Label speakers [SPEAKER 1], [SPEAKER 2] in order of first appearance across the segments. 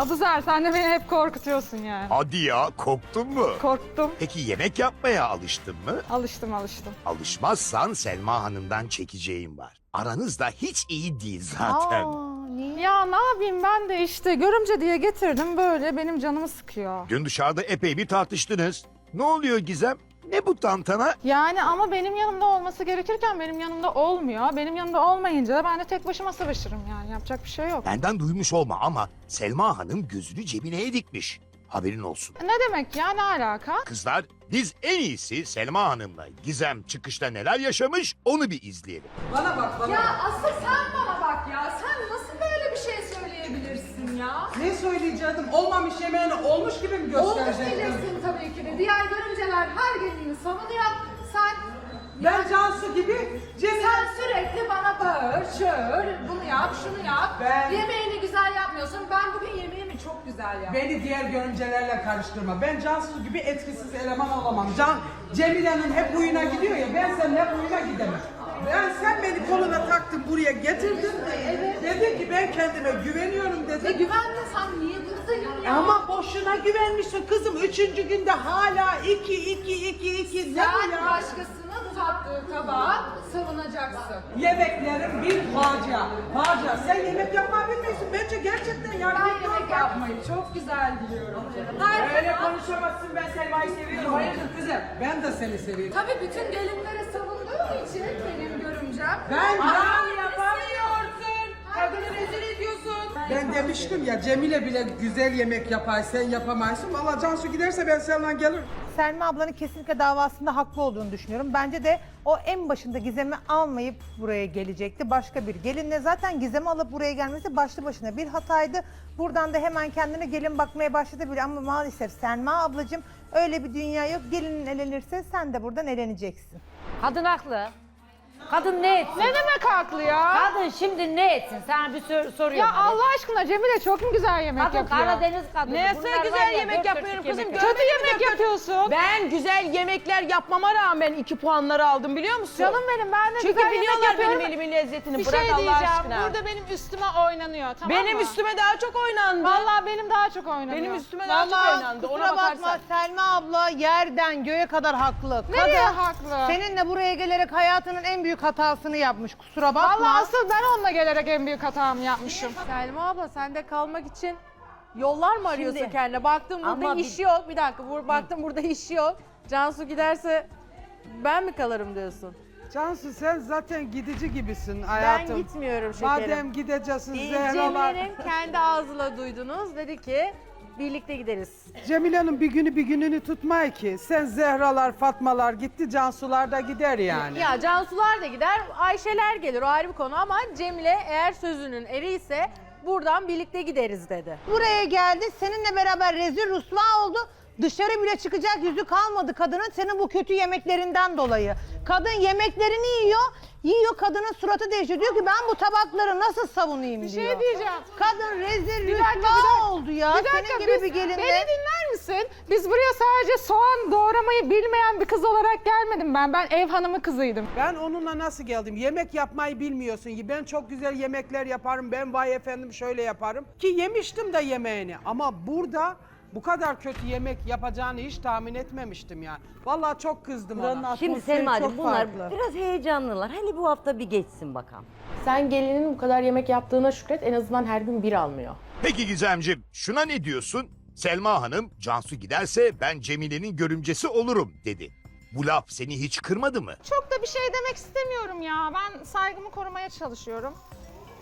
[SPEAKER 1] Abuzer sen de beni hep korkutuyorsun yani.
[SPEAKER 2] Hadi ya korktun mu?
[SPEAKER 1] Korktum.
[SPEAKER 2] Peki yemek yapmaya alıştın mı?
[SPEAKER 1] Alıştım alıştım.
[SPEAKER 2] Alışmazsan Selma Hanım'dan çekeceğim var. Aranız da hiç iyi değil zaten.
[SPEAKER 1] Ya ne yapayım ben de işte görümce diye getirdim böyle benim canımı sıkıyor.
[SPEAKER 2] Dün dışarıda epey bir tartıştınız. Ne oluyor Gizem? Ne bu tantana?
[SPEAKER 1] Yani ama benim yanımda olması gerekirken benim yanımda olmuyor. Benim yanımda olmayınca da ben de tek başıma savaşırım yapacak bir şey yok.
[SPEAKER 2] Benden duymuş olma ama Selma Hanım gözünü Cemile'ye dikmiş. Haberin olsun.
[SPEAKER 1] Ne demek ya ne alaka?
[SPEAKER 2] Kızlar biz en iyisi Selma Hanım'la Gizem çıkışta neler yaşamış onu bir izleyelim.
[SPEAKER 3] Bana bak bana.
[SPEAKER 4] Ya asıl sen bana bak ya. Sen nasıl böyle bir şey söyleyebilirsin ya?
[SPEAKER 3] Ne söyleyeceğim? Olmamış yemeğini olmuş gibi mi
[SPEAKER 4] Olmuş
[SPEAKER 3] gösterecektim?
[SPEAKER 4] bilirsin tabii ki de. Diğer görümceler her gelini savunuyor. Sen
[SPEAKER 3] Ben Cansu gibi Cemil.
[SPEAKER 4] sen sürekli bana bağır, çağır, bunu yap, şunu yap.
[SPEAKER 3] Ben-
[SPEAKER 4] Yemeğini güzel yapmıyorsun. Ben bugün yemeğimi çok güzel yaptım.
[SPEAKER 3] Beni diğer görümcelerle karıştırma. Ben Cansu gibi etkisiz eleman olamam. Can, Cemile'nin hep huyuna gidiyor ya. Ben senin hep huyuna gidemem. Ben sen beni koluna taktın buraya getirdin. Dedin ki ben kendime güveniyorum
[SPEAKER 4] E
[SPEAKER 3] dedin.
[SPEAKER 4] güvenmesen niye buradayım ya?
[SPEAKER 3] Ama boşuna güvenmişsin kızım. Üçüncü günde hala iki, iki, iki, iki. Ne bu
[SPEAKER 4] sen
[SPEAKER 3] ya?
[SPEAKER 4] başkasının tattığı tabağı savunacaksın.
[SPEAKER 3] Yemeklerin bir facia. Facia. Sen yemek yapmayı bilmiyorsun. Bence gerçekten yani.
[SPEAKER 4] Ben yemek
[SPEAKER 3] yok.
[SPEAKER 4] yapmayı çok güzel biliyorum. Her
[SPEAKER 3] Öyle
[SPEAKER 4] zaman-
[SPEAKER 3] konuşamazsın ben Selma'yı seviyorum. Hayırdır kızım? Ben de seni seviyorum.
[SPEAKER 4] Tabii bütün gelinlere savunduğum için benim görümcem.
[SPEAKER 3] Ben ya
[SPEAKER 4] yapamıyorsun. Kadını rezil ediyorsun.
[SPEAKER 3] Ben demiştim ya Cemile bile güzel yemek yapar sen yapamazsın. Valla Cansu giderse ben seninle gelirim.
[SPEAKER 5] Selma ablanın kesinlikle davasında haklı olduğunu düşünüyorum. Bence de o en başında Gizem'i almayıp buraya gelecekti. Başka bir gelinle zaten Gizem'i alıp buraya gelmesi başlı başına bir hataydı. Buradan da hemen kendine gelin bakmaya başladı bile ama maalesef Selma ablacığım öyle bir dünya yok. Gelinin elenirse sen de buradan eleneceksin.
[SPEAKER 6] Kadın haklı. Kadın ne etsin?
[SPEAKER 1] Ne demek haklı ya?
[SPEAKER 6] Kadın şimdi ne etsin? Sana bir sor soruyorum.
[SPEAKER 1] Ya
[SPEAKER 6] hadi.
[SPEAKER 1] Allah aşkına Cemile çok mu güzel yemek
[SPEAKER 6] Kadın
[SPEAKER 1] yapıyor?
[SPEAKER 6] Karadeniz kadını.
[SPEAKER 7] Neyse
[SPEAKER 6] Bunlar var
[SPEAKER 7] güzel ya,
[SPEAKER 6] yemek
[SPEAKER 7] dört
[SPEAKER 6] yapmıyorum
[SPEAKER 7] dörtlük
[SPEAKER 6] kızım.
[SPEAKER 7] yemek
[SPEAKER 1] Kötü yemek yapıyorsun.
[SPEAKER 7] Ben güzel yemekler yapmama rağmen iki puanları aldım biliyor musun?
[SPEAKER 1] Canım benim ben de
[SPEAKER 7] Çünkü
[SPEAKER 1] güzel yemek
[SPEAKER 7] biliyorlar benim elimin lezzetini.
[SPEAKER 1] Bir
[SPEAKER 7] Bırak
[SPEAKER 1] şey
[SPEAKER 7] Allah
[SPEAKER 1] diyeceğim.
[SPEAKER 7] aşkına.
[SPEAKER 1] Burada benim üstüme oynanıyor tamam
[SPEAKER 7] benim
[SPEAKER 1] mı?
[SPEAKER 7] üstüme daha çok oynandı.
[SPEAKER 1] Vallahi benim daha çok oynanıyor.
[SPEAKER 7] benim üstüme daha çok
[SPEAKER 5] Vallahi
[SPEAKER 7] oynandı.
[SPEAKER 5] kusura
[SPEAKER 7] Ona
[SPEAKER 5] bakma
[SPEAKER 7] bakarsan.
[SPEAKER 5] Selma abla yerden göğe kadar haklı.
[SPEAKER 1] Nereye
[SPEAKER 5] Kadın
[SPEAKER 1] haklı?
[SPEAKER 5] Seninle buraya gelerek hayatının en büyük hatasını yapmış. Kusura bakma.
[SPEAKER 1] Vallahi asıl ben onunla gelerek en büyük hatamı yapmışım.
[SPEAKER 8] Selma abla sen de kalmak için yollar mı arıyorsun
[SPEAKER 6] Şimdi-
[SPEAKER 8] kendine? Baktım burada
[SPEAKER 6] Ama
[SPEAKER 8] iş
[SPEAKER 6] bir-
[SPEAKER 8] yok. Bir dakika bur baktım burada iş yok. Cansu giderse ben mi kalırım diyorsun?
[SPEAKER 3] Cansu sen zaten gidici gibisin
[SPEAKER 8] Ben gitmiyorum şekerim.
[SPEAKER 3] Madem gideceksin Zehra'lar.
[SPEAKER 8] Cemile'nin kendi ağzıyla duydunuz. Dedi ki birlikte gideriz.
[SPEAKER 3] Cemile'nin bir günü bir gününü tutmay ki. Sen Zehra'lar, Fatmalar gitti, Cansular da gider yani.
[SPEAKER 8] Ya Cansular da gider, Ayşeler gelir o ayrı bir konu ama Cemile eğer sözünün eri ise buradan birlikte gideriz dedi.
[SPEAKER 5] Buraya geldi seninle beraber rezil rusva oldu. Dışarı bile çıkacak yüzü kalmadı kadının senin bu kötü yemeklerinden dolayı. Kadın yemeklerini yiyor, yiyor kadının suratı değişiyor. Diyor ki ben bu tabakları nasıl savunayım
[SPEAKER 1] Bir
[SPEAKER 5] diyor.
[SPEAKER 1] şey diyeceğim.
[SPEAKER 5] Kadın rezil
[SPEAKER 1] Bir
[SPEAKER 5] rüsva
[SPEAKER 1] bir
[SPEAKER 5] ya.
[SPEAKER 1] Bir dakika,
[SPEAKER 5] Senin gibi
[SPEAKER 1] biz-
[SPEAKER 5] bir gelinle.
[SPEAKER 1] Beni dinler misin? Biz buraya sadece soğan doğramayı bilmeyen bir kız olarak gelmedim ben. Ben ev hanımı kızıydım.
[SPEAKER 3] Ben onunla nasıl geldim? Yemek yapmayı bilmiyorsun. Ben çok güzel yemekler yaparım. Ben vay efendim şöyle yaparım. Ki yemiştim de yemeğini. Ama burada bu kadar kötü yemek yapacağını hiç tahmin etmemiştim yani. Vallahi çok kızdım ona.
[SPEAKER 9] Şimdi Selma'cığım bunlar biraz heyecanlılar. Hele bu hafta bir geçsin bakalım.
[SPEAKER 10] Sen gelinin bu kadar yemek yaptığına şükret en azından her gün bir almıyor.
[SPEAKER 2] Peki Gizemciğim şuna ne diyorsun? Selma Hanım Cansu giderse ben Cemile'nin görümcesi olurum dedi. Bu laf seni hiç kırmadı mı?
[SPEAKER 1] Çok da bir şey demek istemiyorum ya. Ben saygımı korumaya çalışıyorum.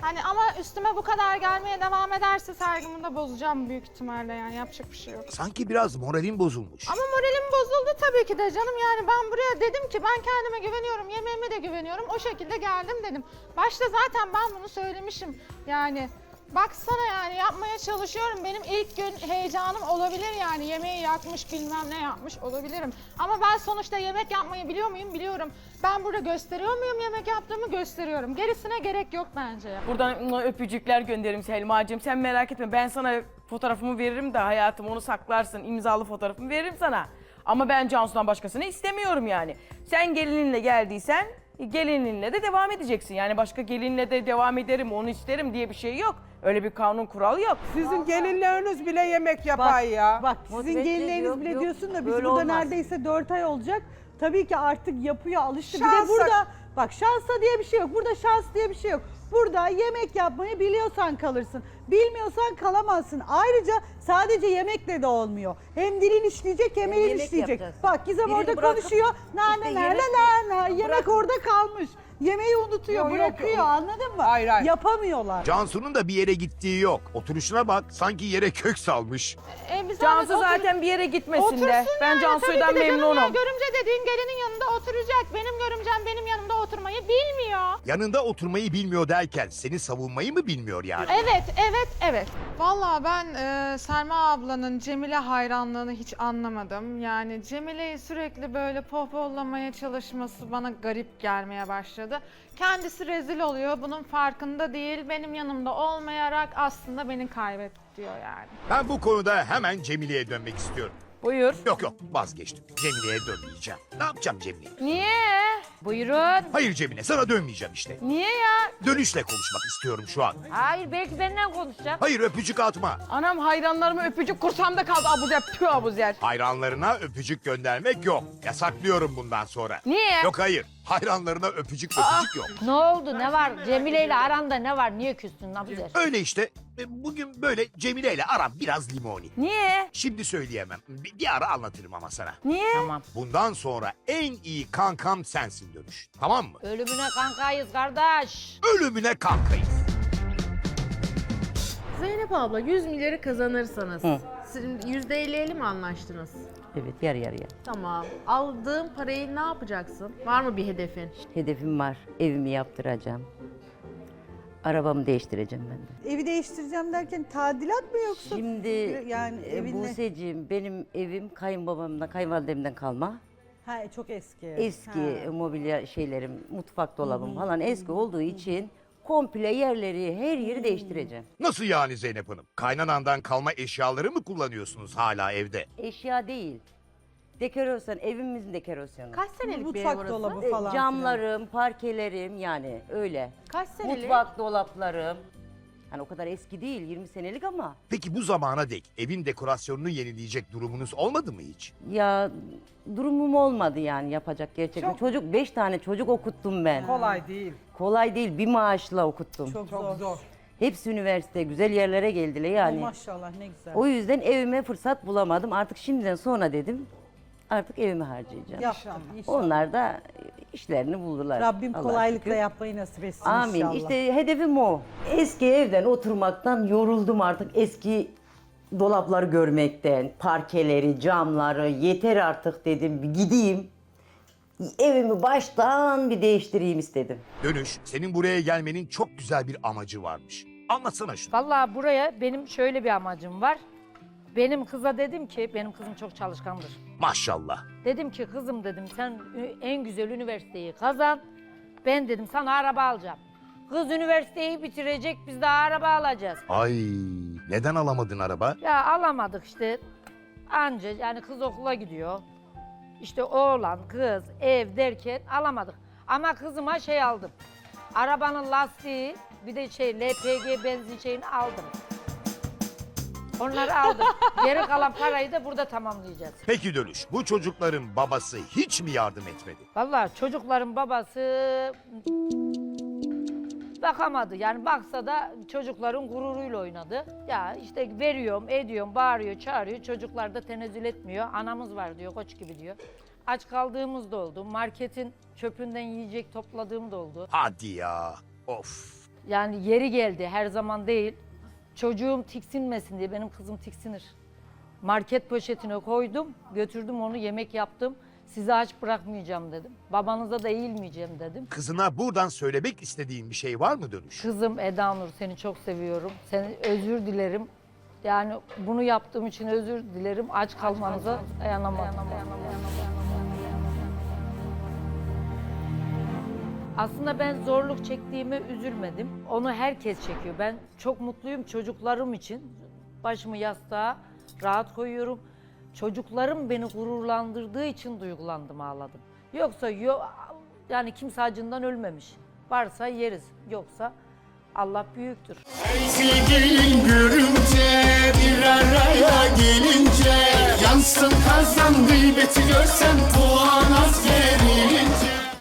[SPEAKER 1] Hani ama üstüme bu kadar gelmeye devam ederse saygımı da bozacağım büyük ihtimalle yani yapacak bir şey yok.
[SPEAKER 2] Sanki biraz moralin bozulmuş.
[SPEAKER 1] Ama moralim bozuldu tabii ki de canım yani ben buraya dedim ki ben kendime güveniyorum, yemeğime de güveniyorum. O şekilde geldim dedim. Başta zaten ben bunu söylemişim yani. Baksana yani yapmaya çalışıyorum. Benim ilk gün heyecanım olabilir yani. Yemeği yakmış bilmem ne yapmış olabilirim. Ama ben sonuçta yemek yapmayı biliyor muyum? Biliyorum. Ben burada gösteriyor muyum yemek yaptığımı? Gösteriyorum. Gerisine gerek yok bence.
[SPEAKER 7] Buradan öpücükler gönderim Selma'cığım. Sen merak etme ben sana fotoğrafımı veririm de hayatım onu saklarsın. imzalı fotoğrafımı veririm sana. Ama ben Cansu'dan başkasını istemiyorum yani. Sen gelininle geldiysen Gelinliğinle de devam edeceksin. Yani başka gelinle de devam ederim, onu isterim diye bir şey yok. Öyle bir kanun kural yok.
[SPEAKER 3] Sizin gelinleriniz bile yemek yapar ya.
[SPEAKER 11] Bak sizin gelinleriniz bile
[SPEAKER 9] yok,
[SPEAKER 11] diyorsun da biz
[SPEAKER 9] böyle
[SPEAKER 11] burada
[SPEAKER 9] olmaz.
[SPEAKER 11] neredeyse 4 ay olacak. Tabii ki artık yapıyor, alıştı. Bir
[SPEAKER 3] Şansa-
[SPEAKER 11] de burada bak şansa diye bir şey yok. Burada şans diye bir şey yok. Burada yemek yapmayı biliyorsan kalırsın. Bilmiyorsan kalamazsın. Ayrıca sadece yemekle de olmuyor. Hem dilin işleyecek hem elin
[SPEAKER 9] yemek
[SPEAKER 11] işleyecek.
[SPEAKER 9] yapacaksın.
[SPEAKER 11] Bak Gizem
[SPEAKER 9] Birini
[SPEAKER 11] orada
[SPEAKER 9] bırakıp
[SPEAKER 11] konuşuyor. Na
[SPEAKER 9] işte
[SPEAKER 11] na na
[SPEAKER 9] yemek-
[SPEAKER 11] na na. Yemek orada kalmış. Yemeği unutuyor,
[SPEAKER 3] Yok, yok,
[SPEAKER 11] bırakıyor
[SPEAKER 3] yok.
[SPEAKER 11] anladın mı?
[SPEAKER 3] Hayır, hayır.
[SPEAKER 11] Yapamıyorlar.
[SPEAKER 2] Cansu'nun da bir yere gittiği yok. Oturuşuna bak sanki yere kök salmış.
[SPEAKER 1] E,
[SPEAKER 7] Cansu
[SPEAKER 1] otur-
[SPEAKER 7] zaten bir yere gitmesin
[SPEAKER 1] Otursun
[SPEAKER 7] de. Ben
[SPEAKER 1] yani,
[SPEAKER 7] Cansu'dan
[SPEAKER 1] tabii ki de canım
[SPEAKER 7] memnunum.
[SPEAKER 1] Ya, görümce dediğin gelinin yanında oturacak. Benim görümcem benim yanımda oturmayı bilmiyor.
[SPEAKER 2] Yanında oturmayı bilmiyor derken seni savunmayı mı bilmiyor yani?
[SPEAKER 1] Evet, evet, evet. Vallahi ben e, Selma ablanın Cemile hayranlığını hiç anlamadım. Yani Cemile'yi sürekli böyle pohpollamaya çalışması bana garip gelmeye başladı. Kendisi rezil oluyor, bunun farkında değil. Benim yanımda olmayarak aslında beni kaybetti diyor yani.
[SPEAKER 2] Ben bu konuda hemen Cemile'ye dönmek istiyorum.
[SPEAKER 7] Buyur.
[SPEAKER 2] Yok yok vazgeçtim. Cemile'ye dönmeyeceğim. Ne yapacağım Cemile'ye?
[SPEAKER 7] Niye?
[SPEAKER 6] Buyurun.
[SPEAKER 2] Hayır Cemile sana dönmeyeceğim işte.
[SPEAKER 7] Niye ya?
[SPEAKER 2] Dönüşle konuşmak istiyorum şu an.
[SPEAKER 6] Hayır belki benden konuşacak.
[SPEAKER 2] Hayır öpücük atma.
[SPEAKER 7] Anam hayranlarımı öpücük kursamda kaldı Abuzer. Tüh Abuzer.
[SPEAKER 2] Hayranlarına öpücük göndermek yok. Yasaklıyorum bundan sonra.
[SPEAKER 7] Niye?
[SPEAKER 2] Yok hayır. Hayranlarına öpücük öpücük yok.
[SPEAKER 6] Ne oldu ne var? Cemile ile aranda ne var? Niye küstün Abuzer?
[SPEAKER 2] Öyle işte. E, Bugün böyle Cemile ile aram biraz limoni.
[SPEAKER 7] Niye?
[SPEAKER 2] Şimdi söyleyemem. Bir, bir ara anlatırım ama sana.
[SPEAKER 7] Niye?
[SPEAKER 6] Tamam.
[SPEAKER 2] Bundan sonra en iyi kankam sensin dönüş. Tamam mı?
[SPEAKER 6] Ölümüne kankayız kardeş.
[SPEAKER 2] Ölümüne kankayız.
[SPEAKER 10] Zeynep abla 100 milyarı kazanırsanız Siz %50'li mi anlaştınız?
[SPEAKER 9] Evet yarı yarıya.
[SPEAKER 10] Tamam. Aldığın parayı ne yapacaksın? Var mı bir hedefin?
[SPEAKER 9] Hedefim var. Evimi yaptıracağım. Arabamı değiştireceğim ben de.
[SPEAKER 11] Evi değiştireceğim derken tadilat mı yoksa?
[SPEAKER 9] Şimdi
[SPEAKER 11] yani
[SPEAKER 9] e,
[SPEAKER 11] evinle...
[SPEAKER 9] Buse'ciğim benim evim kayınbabamdan, kayınvalidemden kalma.
[SPEAKER 11] Ha çok eski.
[SPEAKER 9] Eski
[SPEAKER 11] Ha.
[SPEAKER 9] mobilya şeylerim, mutfak dolabım falan eski olduğu için komple yerleri, her yeri değiştireceğim.
[SPEAKER 2] Nasıl yani Zeynep Hanım? Kaynanandan kalma eşyaları mı kullanıyorsunuz hala evde?
[SPEAKER 9] Eşya değil. Dekorasyon, evimizin dekorasyonu.
[SPEAKER 10] Kaç senelik bir ev
[SPEAKER 11] Mutfak
[SPEAKER 10] orası?
[SPEAKER 11] dolabı
[SPEAKER 9] E,
[SPEAKER 11] falan.
[SPEAKER 9] Camlarım, parkelerim yani öyle.
[SPEAKER 10] Kaç senelik?
[SPEAKER 9] Mutfak dolaplarım. Hani o kadar eski değil, 20 senelik ama
[SPEAKER 2] Peki bu zamana dek evin dekorasyonunu yenileyecek durumunuz olmadı mı hiç?
[SPEAKER 9] ya durumum olmadı yani yapacak gerçekten.
[SPEAKER 3] Çok-
[SPEAKER 9] Çocuk, beş tane çocuk okuttum ben.
[SPEAKER 3] Kolay değil.
[SPEAKER 9] Kolay değil, bir maaşla okuttum.
[SPEAKER 11] Çok,
[SPEAKER 3] Çok
[SPEAKER 11] zor.
[SPEAKER 3] zor.
[SPEAKER 9] Hepsi üniversite, güzel yerlere geldiler
[SPEAKER 11] Ay,
[SPEAKER 9] yani.
[SPEAKER 11] Maşallah ne güzel.
[SPEAKER 9] O yüzden evime fırsat bulamadım. Artık şimdiden sonra dedim artık evimi harcayacağım.
[SPEAKER 11] İnşallah.
[SPEAKER 9] Onlar da işlerini buldular.
[SPEAKER 11] Rabbim
[SPEAKER 9] Allah'a
[SPEAKER 11] kolaylıkla
[SPEAKER 9] şükür.
[SPEAKER 11] yapmayı nasip etsin
[SPEAKER 9] Amin.
[SPEAKER 11] inşallah.
[SPEAKER 9] İşte hedefim o. Eski evden oturmaktan yoruldum artık. Eski dolapları görmekten, parkeleri, camları yeter artık dedim. Bir gideyim. Evimi baştan bir değiştireyim istedim.
[SPEAKER 2] Dönüş, senin buraya gelmenin çok güzel bir amacı varmış. Anlatsana şunu.
[SPEAKER 6] Vallahi buraya benim şöyle bir amacım var. Benim kıza dedim ki, benim kızım çok çalışkandır.
[SPEAKER 2] Maşallah.
[SPEAKER 6] Dedim ki kızım dedim sen en güzel üniversiteyi kazan. Ben dedim sana araba alacağım. Kız üniversiteyi bitirecek biz de araba alacağız.
[SPEAKER 2] Ay, neden alamadın araba?
[SPEAKER 6] Ya alamadık işte. Anca yani kız okula gidiyor. İşte oğlan, kız, ev derken alamadık. Ama kızıma şey aldım. Arabanın lastiği bir de şey LPG benzin şeyini aldım. Onları aldım. Geri kalan parayı da burada tamamlayacağız.
[SPEAKER 2] Peki dönüş, bu çocukların babası hiç mi yardım etmedi?
[SPEAKER 6] Vallahi çocukların babası bakamadı. Yani baksa da çocukların gururuyla oynadı. Ya işte veriyorum, ediyorum, bağırıyor, çağırıyor. Çocuklar da tenezzül etmiyor. Anamız var diyor, koç gibi diyor. Aç kaldığımız da oldu. Marketin çöpünden yiyecek topladığım da oldu.
[SPEAKER 2] Hadi ya. Of.
[SPEAKER 6] Yani yeri geldi, her zaman değil. Çocuğum tiksinmesin diye, benim kızım tiksinir. Market poşetine koydum, götürdüm onu yemek yaptım. Sizi aç bırakmayacağım dedim. Babanıza da eğilmeyeceğim dedim.
[SPEAKER 2] Kızına buradan söylemek istediğin bir şey var mı dönüş?
[SPEAKER 6] Kızım Eda Nur seni çok seviyorum. Seni özür dilerim. Yani bunu yaptığım için özür dilerim. Aç kalmanıza dayanamadım. Aslında ben zorluk çektiğime üzülmedim. Onu herkes çekiyor. Ben çok mutluyum çocuklarım için. Başımı yastığa rahat koyuyorum. Çocuklarım beni gururlandırdığı için duygulandım, ağladım. Yoksa yo, yani kimse acından ölmemiş. Varsa yeriz, yoksa Allah büyüktür.
[SPEAKER 12] Ey görünce bir araya gelince yansın kazan gıybeti görsen puan az gelir.